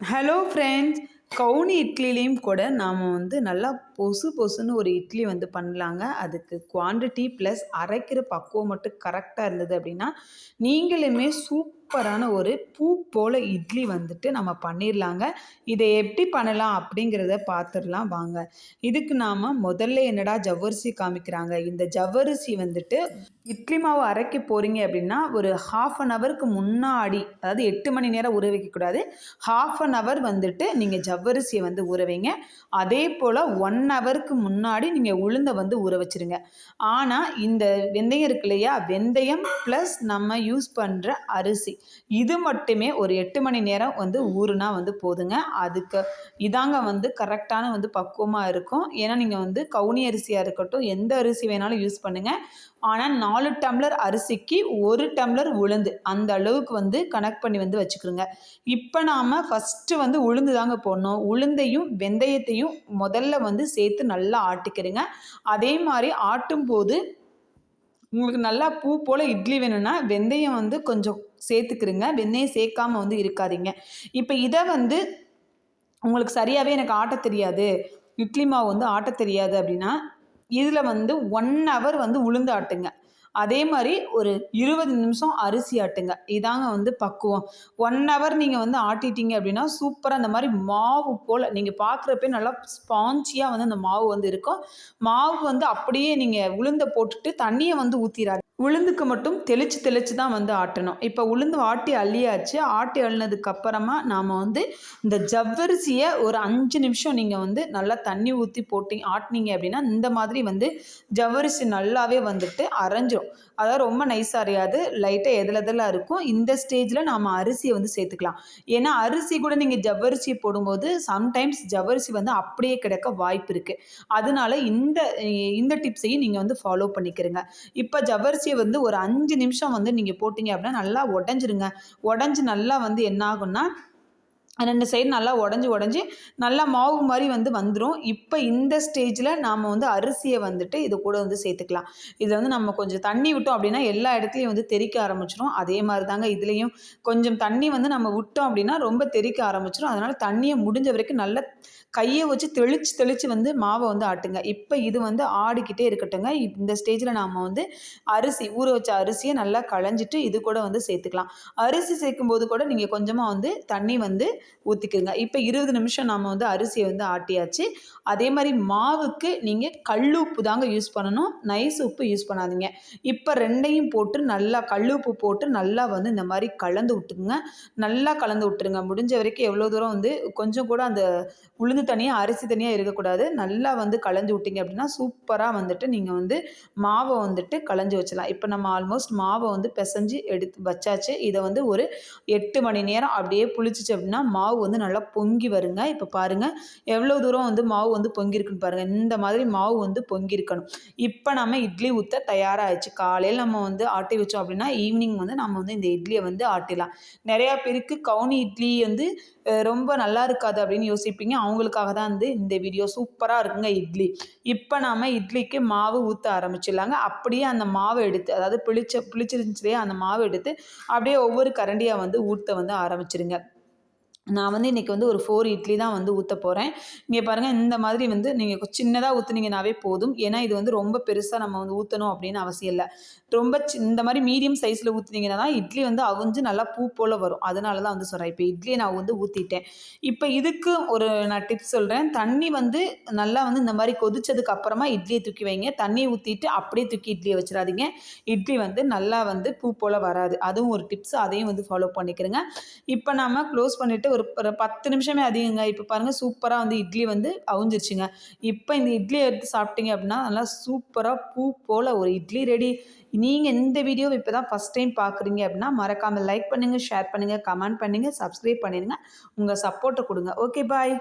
Hello friends கவுனி இட்லிலையும் கூட நாம் வந்து நல்லா பொசு பொசுன்னு ஒரு இட்லி வந்து பண்ணலாங்க. அதுக்கு குவான்டிட்டி ப்ளஸ் அரைக்கிற பக்குவம் மட்டும் கரெக்டாக இருந்தது அப்படின்னா நீங்களுமே சூப் சூப்பரான ஒரு பூ போல் இட்லி வந்துட்டு நம்ம பண்ணிடலாங்க இதை எப்படி பண்ணலாம் அப்படிங்கிறத பார்த்துடலாம் வாங்க. இதுக்கு நாம் முதல்ல என்னடா ஜவ்வரிசி காமிக்கிறாங்க? இந்த ஜவ்வரிசி வந்துட்டு இட்லி மாவு அரைக்க போகிறீங்க அப்படின்னா ஒரு ஹாஃப் அன் ஹவருக்கு முன்னாடி அதாவது எட்டு மணி நேரம் ஊற வைக்கக்கூடாது ஹாஃப் அன் ஹவர் வந்துட்டு நீங்கள் ஜவ்வரிசியை வந்து ஊற வைங்க. அதே போல் ஒன் ஹவருக்கு முன்னாடி நீங்கள் உளுந்தை வந்து ஊற வச்சுருங்க. ஆனால் இந்த வெந்தயம் இருக்கு இல்லையா? வெந்தயம் ப்ளஸ் நம்ம யூஸ் பண்ணுற அரிசி. இது மட்டுமே ஒரு எட்டு மணி நேரம் வந்து ஊறுனா வந்து போதுங்க. அதுக்கு இதாங்க வந்து கரெக்டான வந்து பக்குவமாக இருக்கும். ஏன்னா நீங்கள் வந்து கவுனி அரிசியாக இருக்கட்டும் எந்த அரிசி வேணாலும் யூஸ் பண்ணுங்கள் ஆனால் நாலு டம்ளர் அரிசிக்கு ஒரு டம்ளர் உளுந்து அந்த அளவுக்கு வந்து கனெக்ட் பண்ணி வந்து வச்சுக்கிறோங்க இப்போ நாம் ஃபஸ்ட்டு வந்து உளுந்து தாங்க போடணும். உளுந்தையும் வெந்தயத்தையும் முதல்ல வந்து சேர்த்து நல்லா ஆட்டிக்கிறேங்க அதே மாதிரி ஆட்டும் போது உங்களுக்கு நல்லா பூ போல் இட்லி வேணும்னா வெந்தயம் வந்து கொஞ்சம் சேர்த்துக்கிறங்க வெந்தயம் சேர்க்காம வந்து இருக்காதிங்க. இப்போ இதை வந்து உங்களுக்கு சரியாகவே எனக்கு ஆட்ட தெரியாது. இட்லி மாவு வந்து ஆட்ட தெரியாது அப்படின்னா இதில் வந்து ஒன் ஹவர் வந்து உளுந்து ஆட்டுங்க. அதே மாதிரி ஒரு இருபது நிமிஷம் அரிசி ஆட்டுங்க. இதாங்க வந்து பக்குவம். ஒன் ஹவர் நீங்கள் வந்து ஆட்டிட்டீங்க அப்படின்னா சூப்பராக அந்த மாதிரி மாவு போல் நீங்கள் பார்க்குறப்பே நல்லா ஸ்பான்ச்சியாக வந்து அந்த மாவு வந்து இருக்கும். மாவு வந்து அப்படியே நீங்கள் உளுந்த போட்டுட்டு தண்ணியை வந்து ஊற்றிடாது உளுந்துக்கு மட்டும் தெளித்து தெளித்து தான் வந்து ஆட்டணும். இப்போ உளுந்து ஆட்டி அள்ளியாச்சு. ஆட்டி அள்ளினதுக்கு அப்புறமா நாம் வந்து இந்த ஜவ்வரிசியை ஒரு அஞ்சு நிமிஷம் நீங்கள் வந்து நல்லா தண்ணி ஊற்றி போட்டி ஆட்டினீங்க அப்படின்னா இந்த மாதிரி வந்து ஜவ்வரிசி நல்லாவே வந்துட்டு அரைஞ்சிரும். அதாவது ரொம்ப நைஸ் அறியாது லைட்டாக எதில் எதில் இருக்கும். இந்த ஸ்டேஜில் நாம் அரிசியை வந்து சேர்த்துக்கலாம். ஏன்னா அரிசி கூட நீங்கள் ஜவ்வரிசி போடும்போது சம்டைம்ஸ் ஜவ்வரிசி வந்து அப்படியே கிடக்க வாய்ப்பு இருக்குது அதனால இந்த இந்த டிப்ஸையும் நீங்கள் வந்து ஃபாலோ பண்ணிக்கிறங்க. இப்போ ஜவ்வரிசி அரிசியை வந்து ஒரு அஞ்சு நிமிஷம் வந்து நீங்கள் போட்டிங்க அப்படின்னா நல்லா உடஞ்சிருங்க. உடஞ்சி நல்லா வந்து என்ன ஆகும்னா ரெண்டு சைடு நல்லா உடஞ்சி உடஞ்சி நல்லா மாவு மாதிரி வந்து வந்துடும் இப்போ இந்த ஸ்டேஜில் நாம் வந்து அரிசியை வந்துட்டு இது கூட வந்து சேர்த்துக்கலாம். இதில் வந்து நம்ம கொஞ்சம் தண்ணி விட்டோம் அப்படின்னா எல்லா இடத்துலையும் வந்து தெறிக்க ஆரம்பிச்சிடும் அதே மாதிரி தாங்க இதுலேயும் கொஞ்சம் தண்ணி வந்து நம்ம விட்டோம் அப்படின்னா ரொம்ப தெறிக்க ஆரம்பிச்சிடும் அதனால் தண்ணியை முடிஞ்ச வரைக்கும் நல்ல கையை வச்சு தெளித்து தெளித்து வந்து மாவை வந்து ஆட்டுங்க. இப்போ இது வந்து ஆடிக்கிட்டே இருக்கட்டுங்க இந்த ஸ்டேஜில் நாம் வந்து அரிசி ஊற வச்ச அரிசியை நல்லா களைஞ்சிட்டு இது கூட வந்து சேர்த்துக்கலாம். அரிசி சேர்க்கும் போது கூட நீங்கள் கொஞ்சமாக வந்து தண்ணி வந்து ஊற்றிக்கோங்க இப்போ இருபது நிமிஷம் நாம் வந்து அரிசியை வந்து ஆட்டியாச்சு. அதே மாதிரி மாவுக்கு நீங்கள் கல் உப்பு தாங்க யூஸ் பண்ணணும். நைஸ் உப்பு யூஸ் பண்ணாதீங்க. இப்போ ரெண்டையும் போட்டு நல்லா கல் உப்பு போட்டு நல்லா வந்து இந்த மாதிரி கலந்து விட்டுக்குங்க. நல்லா கலந்து விட்டுருங்க. முடிஞ்ச வரைக்கும் எவ்வளோ தூரம் வந்து கொஞ்சம் கூட அந்த உளுந்து தனியாக அரிசி தனியாக இருக்கக்கூடாது. நல்லா வந்து கலந்து விட்டிங்க அப்படின்னா சூப்பராக வந்துட்டு நீங்கள் வந்து மாவை வந்துட்டு களைஞ்சி வச்சலாம் இப்போ நம்ம ஆல்மோஸ்ட் மாவை வந்து பிசைஞ்சு எடுத்து வச்சாச்சு. இதை வந்து ஒரு எட்டு மணி நேரம் அப்படியே புளிச்சிச்சு அப்படின்னா மாவு வந்து நல்லா பொங்கி வருங்க. இப்போ பாருங்கள் எவ்வளோ தூரம் வந்து மாவு வந்து பொங்கியிருக்குன்னு பாருங்கள் இந்த மாதிரி மாவு வந்து பொங்கியிருக்கணும். இப்போ நம்ம இட்லி ஊற்ற தயாராகிடுச்சு காலையில் நம்ம வந்து ஆட்டி வச்சோம் அப்படின்னா ஈவினிங் வந்து நம்ம வந்து இந்த இட்லியை வந்து ஆட்டிடலாம். நிறையா பேருக்கு கவுனி இட்லி வந்து ரொம்ப நல்லா இருக்காது அப்படின்னு யோசிப்பீங்க. அவங்களுக்காக தான் வந்து இந்த வீடியோ சூப்பராக இருக்குங்க இட்லி. இப்போ நாம் இட்லிக்கு மாவு ஊற்ற ஆரம்பிச்சிடலாங்க. அப்படியே அந்த மாவை எடுத்து அதாவது பிளிச்ச பிளிச்சிருந்துச்சுலேயே அந்த மாவு எடுத்து அப்படியே ஒவ்வொரு கரண்டியாக வந்து ஊற்ற வந்து ஆரம்பிச்சிருங்க. நான் வந்து இன்றைக்கி வந்து ஒரு ஃபோர் இட்லி தான் வந்து ஊற்ற போகிறேன் இங்கே பாருங்கள் இந்த மாதிரி வந்து நீங்கள் சின்னதாக ஊற்றுனீங்கனாவே போதும். ஏன்னா இது வந்து ரொம்ப பெருசாக நம்ம வந்து ஊற்றணும் அப்படின்னு அவசியம் இல்லை. ரொம்ப இந்த மாதிரி மீடியம் சைஸில் ஊற்றுனீங்கன்னா தான் இட்லி வந்து அவிஞ்சு நல்லா பூ போல் வரும். அதனால தான் வந்து சொல்கிறேன் இப்போ இட்லியை நான் வந்து ஊற்றிட்டேன் இப்போ இதுக்கு ஒரு நான் டிப்ஸ் சொல்கிறேன் தண்ணி வந்து நல்லா வந்து இந்த மாதிரி கொதிச்சதுக்கு அப்புறமா இட்லியை தூக்கி வைங்க. தண்ணி ஊற்றிட்டு அப்படியே தூக்கி இட்லியை வச்சிடாதீங்க. இட்லி வந்து நல்லா வந்து பூ போல் வராது. அதுவும் ஒரு டிப்ஸ் அதையும் வந்து ஃபாலோ பண்ணிக்கிறேங்க இப்போ நம்ம க்ளோஸ் பண்ணிவிட்டு ஒரு ஒரு பத்து நிமிஷமே அதிகங்க. இப்போ பாருங்கள் சூப்பராக வந்து இட்லி வந்து அவிஞ்சிருச்சுங்க. இப்போ இந்த இட்லி எடுத்து சாப்பிட்டீங்க அப்படின்னா நல்லா சூப்பராக பூ போல் ஒரு இட்லி ரெடி நீங்கள் இந்த வீடியோ இப்போ தான் ஃபஸ்ட் டைம் பார்க்குறீங்க அப்படின்னா மறக்காமல் லைக் பண்ணுங்கள் ஷேர் பண்ணுங்கள் கமெண்ட் பண்ணுங்கள் சப்ஸ்கிரைப் பண்ணிடுங்க. உங்கள் சப்போர்ட்டை கொடுங்க. Okay bye